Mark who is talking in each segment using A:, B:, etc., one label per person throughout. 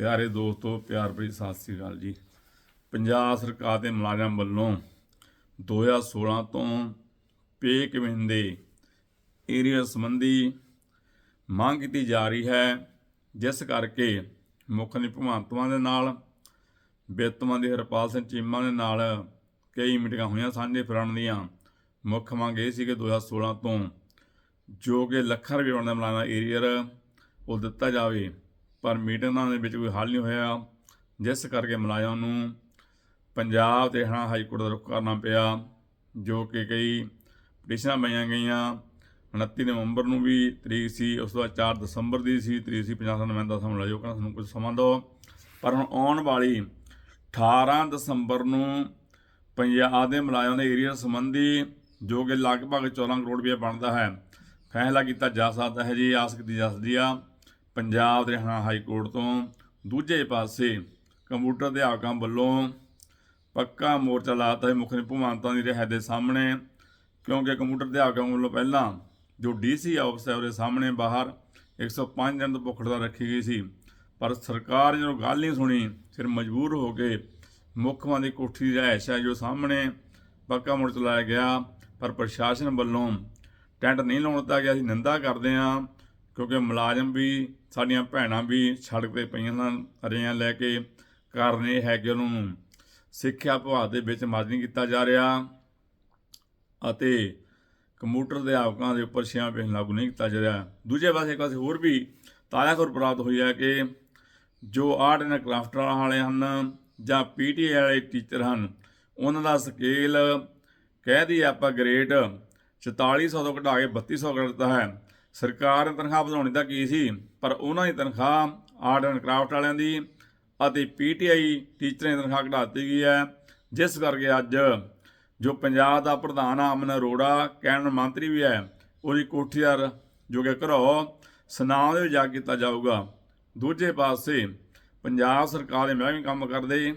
A: ਪਿਆਰੇ ਦੋਸਤੋ ਪਿਆਰ ਭਰੀ ਸਤਿ ਸ੍ਰੀ ਅਕਾਲ ਜੀ ਪੰਜਾਬ ਸਰਕਾਰ ਦੇ ਮੁਲਾਜ਼ਮ ਵੱਲੋਂ 2016 ਤੋਂ ਪੇ ਕਮਿਸ਼ਨ ਦੇ ਏਰੀਆ ਸੰਬੰਧੀ ਮੰਗ ਕੀਤੀ ਜਾ ਰਹੀ ਹੈ ਜਿਸ ਕਰਕੇ ਮੁੱਖ ਨੀ ਭਗਵੰਤ ਮਾਨ ਦੇ ਨਾਲ ਵਿੱਤ ਮੰਤਰੀ ਹਰਪਾਲ ਸਿੰਘ ਚੀਮਾ ਦੇ ਨਾਲ ਕਈ ਮੀਟਿੰਗਾਂ ਹੋਈਆਂ ਸਾਂਝੇ ਫਿਰਨ ਦੀਆਂ ਮੁੱਖ ਮੰਗ ਇਹ ਸੀ ਕਿ 2016 ਤੋਂ ਜੋ ਕਿ ਲੱਖਾਂ ਰੁਪਏ ਬਣਦਾ ਮਲਾਨਾ ਏਰੀਅਰ ਉਹ ਦਿੱਤਾ ਜਾਵੇ ਪਰ ਮੀਟਿੰਗਾਂ ਦੇ ਵਿੱਚ ਕੋਈ ਹੱਲ ਨਹੀਂ ਹੋਇਆ। ਜਿਸ ਕਰਕੇ ਮੁਲਾਜ਼ਮਾਂ ਨੂੰ ਪੰਜਾਬ ਤੇ ਹਰਿਆਣਾ ਹਾਈ ਕੋਰਟ ਦਾ ਰੁਖ ਕਰਨਾ ਪਿਆ, ਜੋ ਕਿ ਕਈ ਪਟੀਸ਼ਨਾਂ ਪਾਈਆਂ ਗਈਆਂ। 29 ਨਵੰਬਰ ਨੂੰ ਵੀ ਤਰੀਕ ਸੀ, ਉਸ ਤੋਂ ਬਾਅਦ 4 ਦਸੰਬਰ ਦੀ ਸੀ, ਤਰੀਕ ਸੀ 50 ਨਵੰਬਰ ਦਾ ਸਮਾਂ ਜੋ ਕਹਿੰਦਾ ਸਾਨੂੰ ਕੁਝ ਸਮਾਂ ਦਿਓ। ਪਰ ਹੁਣ ਆਉਣ ਵਾਲੀ 18 ਦਸੰਬਰ ਨੂੰ ਪੰਜਾਬ ਦੇ ਮੁਲਾਜ਼ਮਾਂ ਦੇ ਏਰੀਆ ਸੰਬੰਧੀ, ਜੋ ਕਿ ਲਗਭਗ 14 ਕਰੋੜ ਰੁਪਏ ਬਣਦਾ ਹੈ, ਫੈਸਲਾ ਕੀਤਾ ਜਾ ਸਕਦਾ ਹੈ ਜੀ, ਆਸ ਕੀਤੀ ਜਾ ਸਕਦੀ ਆ। ਪੰਜਾਬ ਦੇ ਹਰਿਆਣਾ ਹਾਈ ਕੋਰਟ ਤੋਂ ਦੂਜੇ ਪਾਸੇ ਕੰਪਿਊਟਰ ਅਧਿਆਪਕਾਂ ਵੱਲੋਂ ਪੱਕਾ ਮੋਰਚਾ ਲਾਤਾ ਹੈ। ਮੁੱਖ ਨਿਭਾਵੰਤਾਂ ਦੀ ਰਿਹਾਇਤ ਦੇ ਸਾਹਮਣੇ, ਕਿਉਂਕਿ ਕੰਪਿਊਟਰ ਅਧਿਆਪਕਾਂ ਵੱਲੋਂ ਪਹਿਲਾਂ ਜੋ ਡੀਸੀ ਆਫਿਸ ਹੈ, ਉਹਦੇ ਸਾਹਮਣੇ ਬਾਹਰ 105 ਦਿਨ ਤੋਂ ਭੁੱਖ ਹੜਤਾਲ ਰੱਖੀ ਗਈ ਸੀ। ਪਰ ਸਰਕਾਰ ਜਦੋਂ ਗੱਲ ਨਹੀਂ ਸੁਣੀ, ਫਿਰ ਮਜਬੂਰ ਹੋ ਕੇ ਮੁੱਖ ਦੀ ਕੋਠੀ ਦੀ ਰਿਹਾਇਸ਼ ਹੈ ਜੋ ਸਾਹਮਣੇ ਪੱਕਾ ਮੋਰਚਾ ਲਾਇਆ ਗਿਆ। ਪਰ ਪ੍ਰਸ਼ਾਸਨ ਵੱਲੋਂ ਟੈਂਟ ਨਹੀਂ ਲਾਉਣ ਦਿੱਤਾ ਗਿਆ। ਅਸੀਂ ਨਿੰਦਾ ਕਰਦੇ ਹਾਂ ਕਿਉਂਕਿ ਮੁਲਾਜ਼ਮ ਵੀ, ਸਾਡੀਆਂ ਭੈਣਾਂ ਵੀ ਸੜਕ ਤੇ ਪਈਆਂ ਹਨ ਰਿਆਂ ਲੈ ਕੇ। ਕਾਰਨ ਇਹ ਹੈ ਕਿ ਉਹਨਾਂ ਨੂੰ ਸਿੱਖਿਆ ਵਿਭਾਗ ਦੇ ਵਿੱਚ ਮਰਜ ਨਹੀਂ ਕੀਤਾ ਜਾ ਰਿਹਾ ਅਤੇ ਕੰਪਿਊਟਰ ਅਧਿਆਪਕਾਂ ਦੇ ਉੱਪਰ ਛਿਆਂ ਪੇਸ਼ ਲਾਗੂ ਨਹੀਂ ਕੀਤਾ ਜਾ ਰਿਹਾ। ਦੂਜੇ ਪਾਸੇ ਇੱਕ ਪਾਸੇ ਹੋਰ ਵੀ ਤਾਜ਼ਾ ਖਬਰ ਪ੍ਰਾਪਤ ਹੋਈ ਹੈ ਕਿ ਜੋ ਆਰਟ ਐਂਡ ਕਰਾਫਟ ਵਾਲੇ ਹਨ ਜਾਂ ਪੀਟੀਏ ਵਾਲੇ ਟੀਚਰ ਹਨ, ਉਹਨਾਂ ਦਾ ਸਕੇਲ ਕਹਿ ਦਈਏ ਆਪਾਂ ਗ੍ਰੇਡ 4400 ਤੋਂ ਘਟਾ ਕੇ 3200 ਕਰ ਦਿੱਤਾ ਹੈ। ਸਰਕਾਰ ਨੇ ਤਨਖਾਹ ਵਧਾਉਣੀ ਤਾਂ ਕੀ ਸੀ, ਪਰ ਉਹਨਾਂ ਦੀ ਤਨਖਾਹ ਆਰਟ ਐਂਡ ਕਰਾਫਟ ਵਾਲਿਆਂ ਦੀ ਅਤੇ ਪੀਟੀਆਈ ਟੀਚਰਾਂ ਦੀ ਤਨਖਾਹ ਘਟਾ ਦਿੱਤੀ ਗਈ ਹੈ, ਜਿਸ ਕਰਕੇ ਅੱਜ ਜੋ ਪੰਜਾਬ ਦਾ ਪ੍ਰਧਾਨ ਆ ਅਮਨ ਅਰੋੜਾ ਕੈਬਨਿਟ ਮੰਤਰੀ ਵੀ ਹੈ, ਉਹਦੀ ਕੋਠੀ ਜੋ ਕਿ ਘਰੋ ਸਨਾਮ ਦੇ ਵਿੱਚ ਜਾ ਕੀਤਾ ਜਾਊਗਾ। ਦੂਜੇ ਪਾਸੇ ਪੰਜਾਬ ਸਰਕਾਰ ਦੇ ਮਹਿਕਮੇ ਕੰਮ ਕਰਦੇ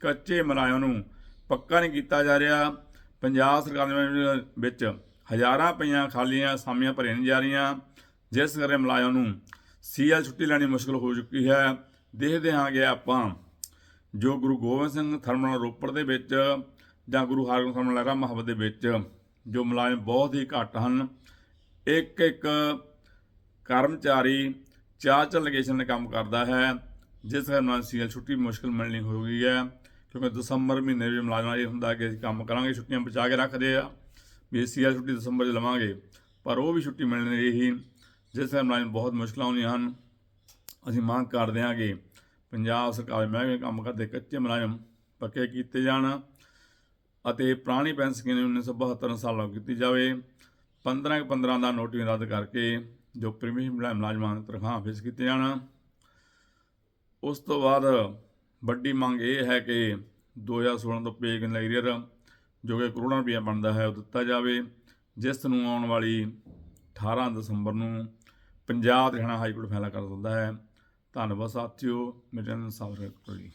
A: ਕੱਚੇ ਮੁਲਾਜ਼ਮਾਂ ਨੂੰ ਪੱਕਾ ਨਹੀਂ ਕੀਤਾ ਜਾ ਰਿਹਾ, ਪੰਜਾਬ ਸਰਕਾਰ ਦੇ ਮਹਿਕਮੇ ਵਿੱਚ ਹਜ਼ਾਰਾਂ ਪਈਆਂ ਖਾਲੀਆਂ ਅਸਾਮੀਆਂ ਭਰੀਆਂ ਨਹੀਂ ਜਾ ਰਹੀਆਂ। ਜਿਸ ਕਰਕੇ ਮੁਲਾਜ਼ਮਾਂ ਨੂੰ ਸੀਐਲ ਛੁੱਟੀ ਲੈਣੀ ਮੁਸ਼ਕਲ ਹੋ ਚੁੱਕੀ ਹੈ, ਦੇਖਦੇ ਹਾਂ ਕਿ ਆਪਾਂ ਜੋ ਗੁਰੂ ਗੋਬਿੰਦ ਸਿੰਘ ਥਰਮਲ ਰੋਪੜ ਦੇ ਵਿੱਚ ਜਾਂ ਗੁਰੂ ਹਰਗੋਬਿੰਦ ਥਰਮਲ ਲਹਿਰਾ ਮੁਹੱਬਤ ਦੇ ਵਿੱਚ ਜੋ ਮੁਲਾਜ਼ਮ ਬਹੁਤ ਹੀ ਘੱਟ ਹਨ। ਇੱਕ ਇੱਕ ਕਰਮਚਾਰੀ ਚਾਰ ਚਾਰ ਲੋਕੇਸ਼ਨ ਤੇ ਕੰਮ ਕਰਦਾ ਹੈ, ਜਿਸ ਕਾਰਨ ਸੀਐਲ ਛੁੱਟੀ ਮੁਸ਼ਕਲ ਮਿਲਣੀ ਹੋ ਗਈ ਹੈ, ਕਿਉਂਕਿ ਦਸੰਬਰ ਮਹੀਨੇ ਵਿੱਚ ਮੁਲਾਜ਼ਮਾਂ ਇਹ ਹੁੰਦਾ ਕਿ ਅਸੀਂ ਕੰਮ ਕਰਾਂਗੇ, ਛੁੱਟੀਆਂ ਬਚਾ ਕੇ ਰੱਖਦੇ ਆ। ਵੀ ਸੀਐਲ ਛੁੱਟੀ ਦਸੰਬਰ 'ਚ ਲਵਾਂਗੇ, ਪਰ ਉਹ ਵੀ ਛੁੱਟੀ ਮਿਲਣੀ ਨਹੀਂ ਰਹੀ। ਜਿਸ ਨਾਲ ਮੁਲਾਜ਼ਮ ਬਹੁਤ ਮੁਸ਼ਕਲਾਂ ਆਉਂਦੀਆਂ ਹਨ। ਅਸੀਂ ਮੰਗ ਕਰਦੇ ਹਾਂ ਕਿ ਪੰਜਾਬ ਸਰਕਾਰ ਮਹਿਕਮੇ ਕੰਮ ਕਰਦੇ ਕੱਚੇ ਮੁਲਾਜ਼ਮ ਪੱਕੇ ਕੀਤੇ ਜਾਣ ਅਤੇ ਪੁਰਾਣੀ ਪੈਨਸ਼ਨ ਸਕੀਮ 1972 ਸਾਲ ਲਾਗੂ ਕੀਤੀ ਜਾਵੇ। 15 ਕੁ 15 ਦਾ ਨੋਟਿਸ ਰੱਦ ਕਰਕੇ ਜੋ ਪ੍ਰੀਮੀਅਮ ਮੁਲਾਜ਼ਮਾਂ ਦੀ ਤਨਖਾਹ ਫਿਕਸ ਕੀਤੇ ਜਾਣ। ਉਸ ਤੋਂ ਬਾਅਦ ਵੱਡੀ ਮੰਗ ਇਹ ਹੈ ਕਿ 2016 ਤੋਂ ਪੇ ਕਿਨ ਏਰੀਅਰ ਜੋ ਕਿ ਕਰੋੜਾਂ ਰੁਪਏ ਬਣਦਾ ਹੈ, ਉਹ ਦਿੱਤਾ ਜਾਵੇ। ਜਿਸ ਨੂੰ ਆਉਣ ਵਾਲੀ 18 ਦਸੰਬਰ ਨੂੰ ਪੰਜਾਬ ਹਰਿਆਣਾ ਹਾਈ ਕੋਰਟ ਫੈਸਲਾ ਕਰ ਦਿੰਦਾ ਹੈ। ਧੰਨਵਾਦ ਸਾਥੀਓ ਮੇਰੇ ਨਾਲ ਸਾਬਰ ਕਰੋ ਜੀ।